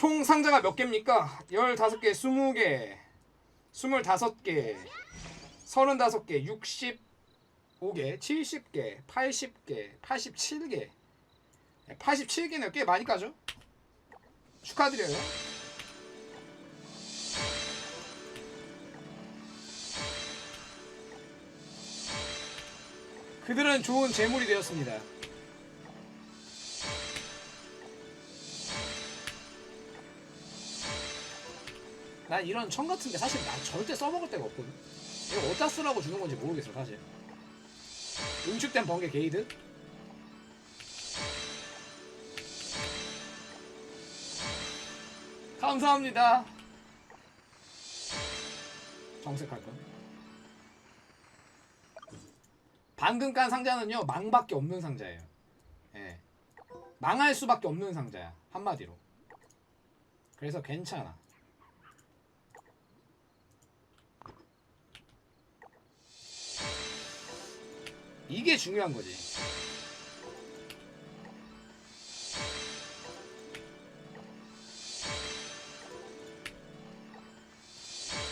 총 상자가 몇 개입니까? 15개, 20개, 25개, 35개, 65개, 70개, 80개, 87개. 87개네요. 꽤 많이 까죠? 축하드려요. 그들은 좋은 재물이 되었습니다. 난 이런 청 같은 게 사실 난 절대 써먹을 데가 없거든. 이거 어디다 쓰라고 주는 건지 모르겠어 사실. 응축된 번개 게이드? 감사합니다. 정색할 건. 방금 깐 상자는요 망밖에 없는 상자예요. 예. 망할 수밖에 없는 상자야 한마디로. 그래서 괜찮아. 이게 중요한 거지.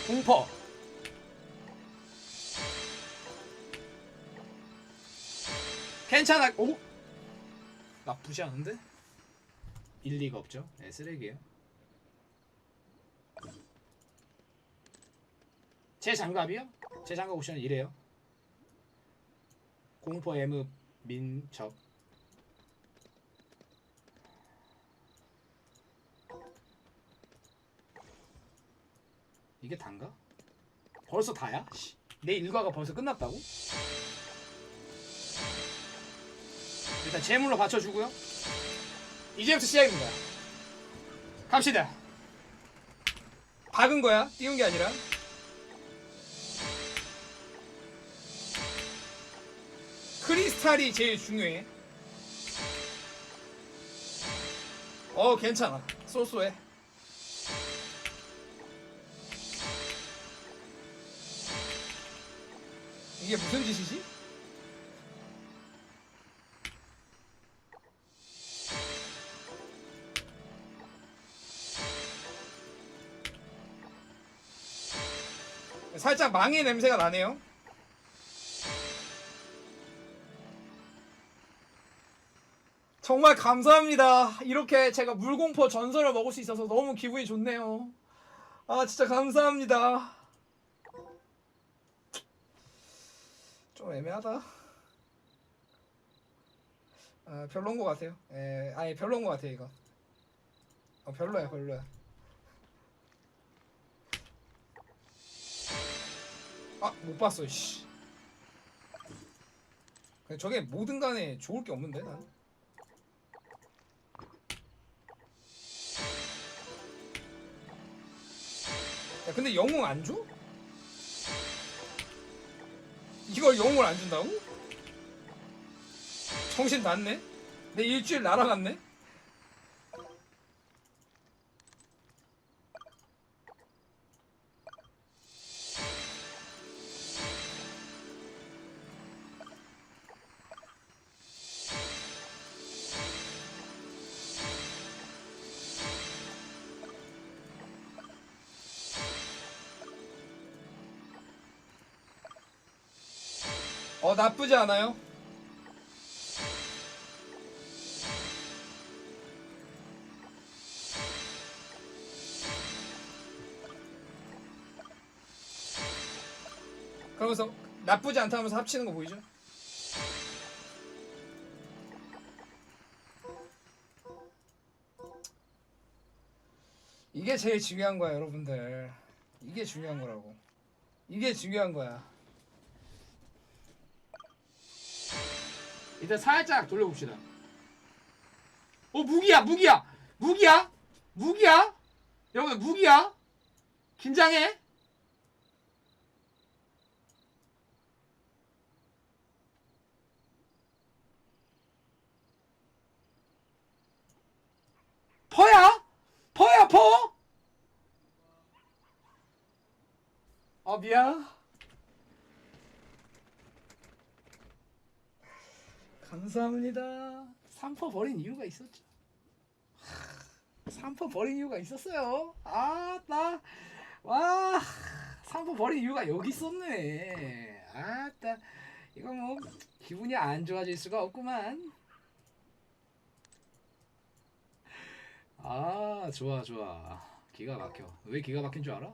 공퍼. 괜찮아. 오. 나쁘지 않은데? 일리가 없죠. 네, 쓰레기예요. 제 장갑이요? 제 장갑 옵션은 이래요. 공포 M 민첩 이게 단가? 벌써 다야? 씨, 내 일과가 벌써 끝났다고? 일단 재물로 받쳐주고요 이제부터 시작입니다 갑시다 박은 거야 띄운 게 아니라 크리스탈이 제일 중요해. 어, 괜찮아. 쏘쏘해. 이게 무슨 짓이지? 살짝 망의 냄새가 나네요. 정말 감사합니다. 이렇게 제가 물공포 전설을 먹을 수 있어서 너무 기분이 좋네요. 아, 진짜 감사합니다. 좀 애매하다. 아, 별론 것 같아요. 에, 아니, 별론 것 같아요, 이거. 어, 별로야, 별로야. 아, 못 봤어, 씨. 저게 뭐든 간에 좋을 게 없는데, 난. 야 근데 영웅 안 줘? 이걸 영웅을 안 준다고? 정신 났네? 내 일주일 날아갔네? 어 나쁘지 않아요. 그러면서 나쁘지 않다면서 합치는 거 보이죠? 이게 제일 중요한 거야, 여러분들. 이게 중요한 거라고. 이게 중요한 거야. 일단 살짝 돌려봅시다. 어 무기야 무기야 무기야 무기야 여러분 무기야 긴장해. 퍼야 퍼야 퍼. 아 미안. 감사합니다. 3퍼 버린 이유가 있었죠. 하, 3포 버린 이유가 있었어요. 아, 나, 와, 3포 버린 이유가 여기 있었네. 아, 나, 이거 뭐, 기분이 안 좋아질 수가 없구만. 아, 좋아, 좋아. 기가 막혀. 왜 기가 막힌 줄 알아?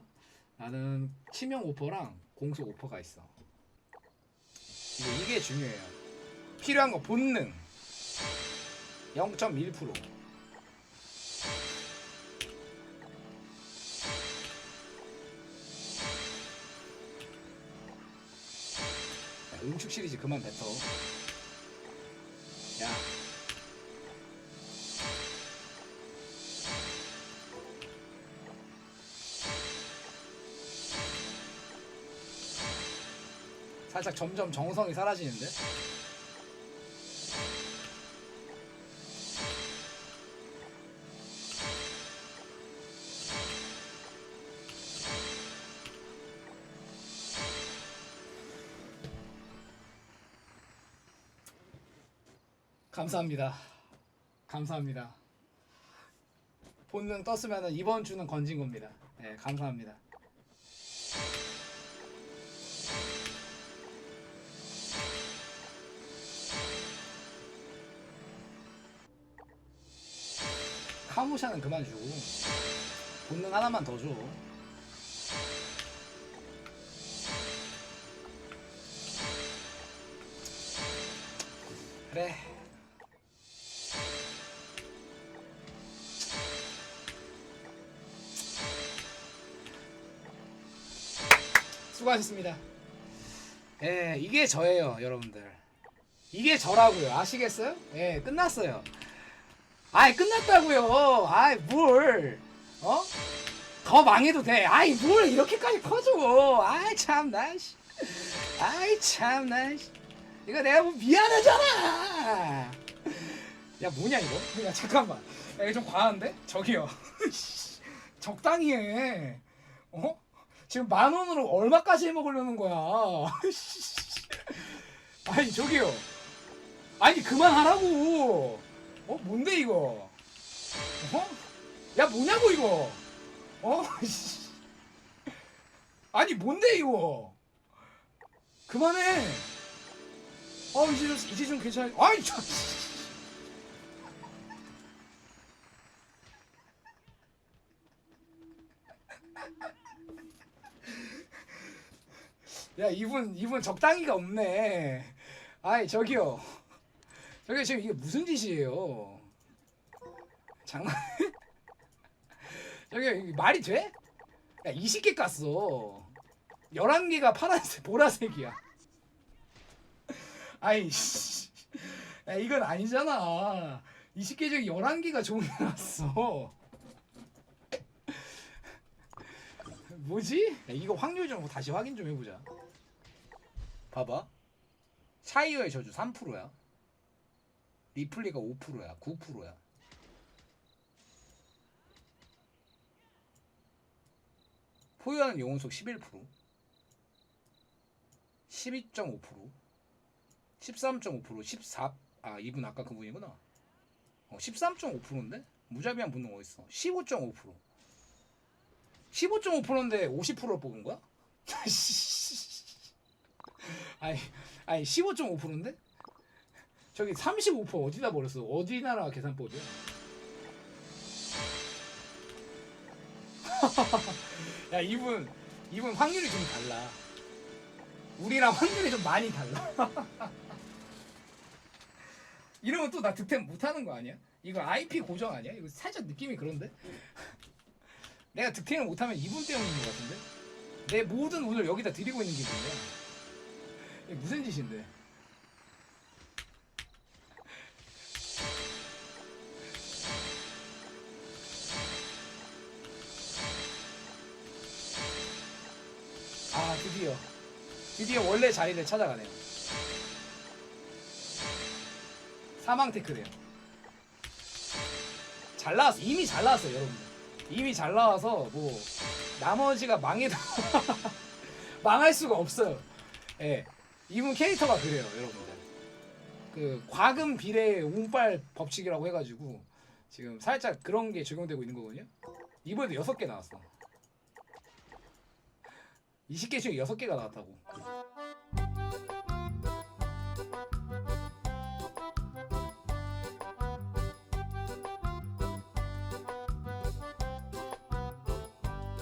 나는 치명 오퍼랑 공수 오퍼가 있어. 이게 중요해요. 필요한 거 본능. 0.1%. 야, 음축 시리즈 그만 뱉어. 야. 살짝 점점 정성이 사라지는데? 감사합니다. 감사합니다. 본능 떴으면 이번 주는 건진 겁니다. 네, 감사합니다. 카무샤는 그만 주고 본능 하나만 더 줘. 그래. 수고하셨습니다. 예, 이게 저예요, 여러분들. 이게 저라고요. 아시겠어요? 예, 끝났어요. 아이, 끝났다고요. 아이, 뭘? 어? 더 망해도 돼. 아이, 뭘 이렇게까지 커져? 아이, 참, 나, 씨. 아이, 참, 나, 씨. 이거 내가 뭐 미안하잖아. 야, 뭐냐, 이거? 야, 잠깐만. 야, 이거 좀 과한데? 저기요. 적당히 해. 어? 지금 만 원으로 얼마까지 해 먹으려는 거야? 아니 저기요. 아니 그만하라고. 어 뭔데 이거? 어? 야 뭐냐고 이거? 어? 아니 뭔데 이거? 그만해. 아 이제 좀 이제 좀 괜찮아. 아이 저. 야 이분 이분 적당히가 없네. 아이 저기요. 저기 지금 이게 무슨 짓이에요? 장난? 저기 말이 돼? 야 20개 깠어. 11개가 파란색 보라색이야. 아이 씨. 야 이건 아니잖아. 20개 중에 11개가 좋은 게 났어. 뭐지? 야, 이거 확률 좀 다시 확인 좀 해보자. 봐봐. 차이어의 저주 3%야. 리플리가 5%야. 9%야. 포유하는 영혼속 11%. 12.5%. 13.5%. 14. 아, 이분 아까 그분이구나. 어, 13.5%인데? 무자비한 분노 어딨어? 15.5%. 15.5%인데 50%를 뽑은 거야? 아니, 아니 15.5%인데? 저기 35% 어디다 버렸어? 어디 나라 계산법이야? 야 이분 이분 확률이 좀 달라. 우리랑 확률이 좀 많이 달라. 이러면 또 나 득템 못하는 거 아니야? 이거 IP 고정 아니야? 이거 살짝 느낌이 그런데? 내가 득템을 못하면 이분 때문인 것 같은데? 내 모든 운을 여기다 드리고 있는 기분이야. 무슨 짓인데? 아 드디어 드디어 원래 자리를 찾아가네요. 사망 테크래요. 잘 나왔어 이미 잘 나왔어요 여러분들. 이미 잘 나와서 뭐 나머지가 망해도 망할 수가 없어요. 예. 이분 캐릭터가 그래요, 여러분들. 그 과금 비례 운빨 법칙이라고 해가지고 지금 살짝 그런 게 적용되고 있는 거거든요. 이번에도 6개 나왔어. 20개 중에 6개가 나왔다고.